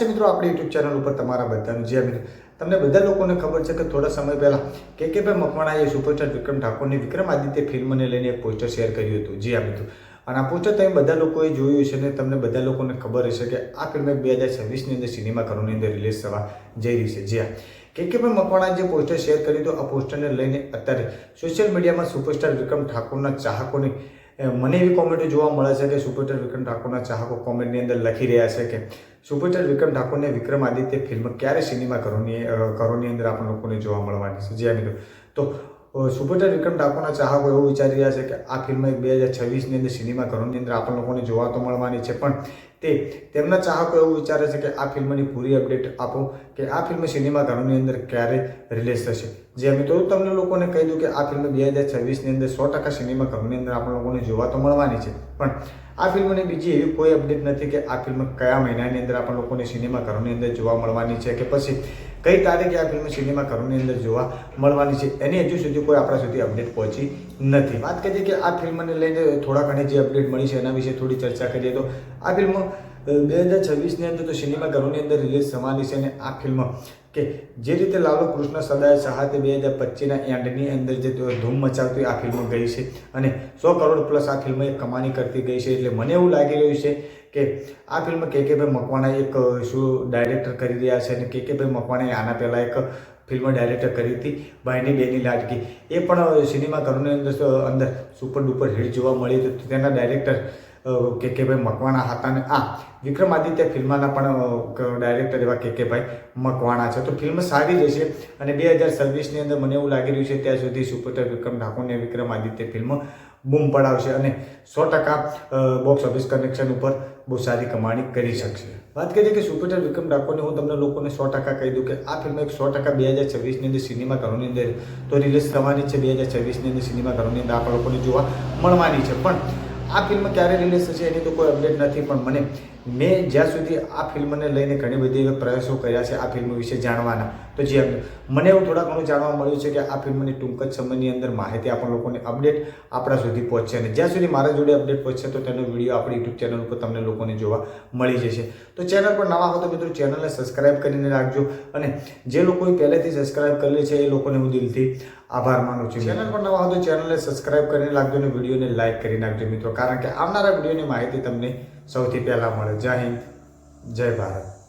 છે મિત્રો આપણી યુટ્યુબ ચેનલ ઉપર તમારા બધાનું. જે મિત્રો. તમને બધા લોકોને ખબર છે કે થોડા સમય પહેલાં કે કે ભાઈ મકવાણાએ સુપરસ્ટાર વિક્રમ ઠાકોરની વિક્રમાદિત્ય ફિલ્મને લઈને એક પોસ્ટર શેર કર્યું હતું. જી આ મિત્રો. અને આ પોસ્ટર તમે બધા લોકોએ જોયું છે ને તમને બધા લોકોને ખબર હશે કે આ ફિલ્મ બે હજાર છવ્વીસની અંદર સિનેમાઘરોની અંદર રિલીઝ થવા જઈ રહી છે. જ્યાં કે કે ભાઈ મકવાણા જે પોસ્ટર શેર કર્યું હતું આ પોસ્ટરને લઈને અત્યારે સોશિયલ મીડિયામાં સુપરસ્ટાર વિક્રમ ઠાકોરના ચાહકોની મને એવી કોમેન્ટો જોવા મળે છે કે સુપરસ્ટાર વિક્રમ ઠાકોરના ચાહકો કોમેન્ટની અંદર લખી રહ્યા છે કે સુપરસ્ટાર વિક્રમ ઠાકોરને વિક્રમાદિત્ય ફિલ્મ ક્યારે સિનેમા ઘરોની ઘરોની અંદર આપણે લોકોને જોવા મળવાની છે? જે મિત્રો. તો સુપરસ્ટાર વિક્રમ ઠાકોરના ચાહકો એવું વિચારી રહ્યા છે કે આ ફિલ્મ બે હજાર છવ્વીસની અંદર સિનેમા ઘરોની અંદર આપણે લોકોને જોવા તો મળવાની છે, પણ તે તેમના ચાહકો એવું વિચારે છે કે આ ફિલ્મની પૂરી અપડેટ આપો કે આ ફિલ્મ સિનેમા ઘરોની અંદર ક્યારે રિલીઝ થશે. જે તો તમને લોકોને કહી દઉં કે આ ફિલ્મ બે હજાર છવ્વીસની અંદર સો ટકા સિનેમા ઘરોની અંદર આપણે લોકોને જોવા તો મળવાની છે, પણ આ ફિલ્મની બીજી એવી કોઈ અપડેટ નથી કે આ ફિલ્મ કયા મહિનાની અંદર આપણે લોકોને સિનેમા ઘરોની અંદર જોવા મળવાની છે કે પછી કઈ તારીખે આ ફિલ્મ સિનેમા ઘરોની અંદર જોવા મળવાની છે એની હજુ સુધી કોઈ આપણા સુધી અપડેટ પહોંચી નથી. વાત કરીએ કે આ ફિલ્મને લઈને થોડા ઘણી જે અપડેટ મળી છે એના વિશે થોડી ચર્ચા કરીએ તો આ ફિલ્મ બે હજાર છવ્વીસની અંદર તો સિનેમા ઘરોની અંદર રિલીઝ થવાની છે અને આ ફિલ્મ કે જે રીતે લાલુ કૃષ્ણ સદાય સહાતે બે હજાર પચીસના એન્ડની અંદર જે ધૂમ મચાવતી આ ફિલ્મ ગઈ છે. અને સો કરોડ પ્લસ આ ફિલ્મ એક કમાણી કરતી ગઈ છે. એટલે મને એવું લાગી રહ્યું છે કે આ ફિલ્મ કે કે ભાઈ મકવાણા એક શું ડાયરેક્ટર કરી રહ્યા છે અને કે કે ભાઈ મકવાણાએ આના પહેલાં એક ફિલ્મ ડાયરેક્ટર કરી હતી, ભાઈની બેની લાડકી. એ પણ સિનેમા ઘરોની અંદર અંદર સુપર ડુપર હિટ જોવા મળી. તો તેના ડાયરેક્ટર કે કે ભાઈ મકવાણા હતા ને, આ વિક્રમાદિત્ય ફિલ્મના પણ ડાયરેક્ટર એવા કે કે ભાઈ મકવાણા છે. તો ફિલ્મ સારી રહેશે અને બે હજાર સર્વિસની અંદર મને એવું લાગી રહ્યું છે ત્યાં સુધી સુપુત્ર વિક્રમ ઠાકોરને વિક્રમાદિત્ય ફિલ્મ બૂમ પડાવશે અને સો ટકા બોક્સ ઓફિસ કનેક્શન ઉપર બહુ સારી કમાણી કરી શકશે. વાત કરીએ કે સુપરસ્ટાર વિક્રમ ઠાકોરને હું તમને લોકોને સો ટકા કહી દઉં કે આ ફિલ્મ એક સો ટકા બે હજાર છવ્વીસની અંદર સિનેમા ઘરોની અંદર, તો રિલીઝ થવાની છે બે હજાર છવ્વીસની અંદર સિનેમા ઘરોની અંદર. આપણા લોકોને જોવા મળવાની છે. પણ આ ફિલ્મ ક્યારે રિલીઝ થશે એની તો કોઈ અપડેટ નથી, પણ મને મેં જ્યાં સુધી આ ફિલ્મને લઈને ઘણી બધી પ્રયાસો કર્યા છે આ ફિલ્મ વિશે જાણવાના, તો જે મને એવું થોડા ઘણું જાણવા મળ્યું છે કે આ ફિલ્મની ટૂંક જ સમયની અંદર માહિતી આપણા લોકોને અપડેટ આપણા સુધી પહોંચશે અને જ્યાં સુધી મારા જોડે અપડેટ પહોંચશે તો તેનો વીડિયો આપણી યુટ્યુબ ચેનલ ઉપર તમને લોકોને જોવા મળી જશે. તો ચેનલ પર નવા હો તો મિત્રો ચેનલને સબસ્ક્રાઈબ કરીને રાખજો અને જે લોકોએ પહેલેથી સબસ્ક્રાઈબ કરેલી છે એ લોકોને હું દિલથી આભાર માનું છું ચેનલ પર નવા હો તો ચેનલને સબસ્ક્રાઇબ કરીને લાગજો અને વિડીયોને લાઇક કરી નાખજો મિત્રો. કારણ કે આવનારા વિડીયોની માહિતી તમને સૌથી પહેલાં મળે. જય હિન્દ જય ભારત.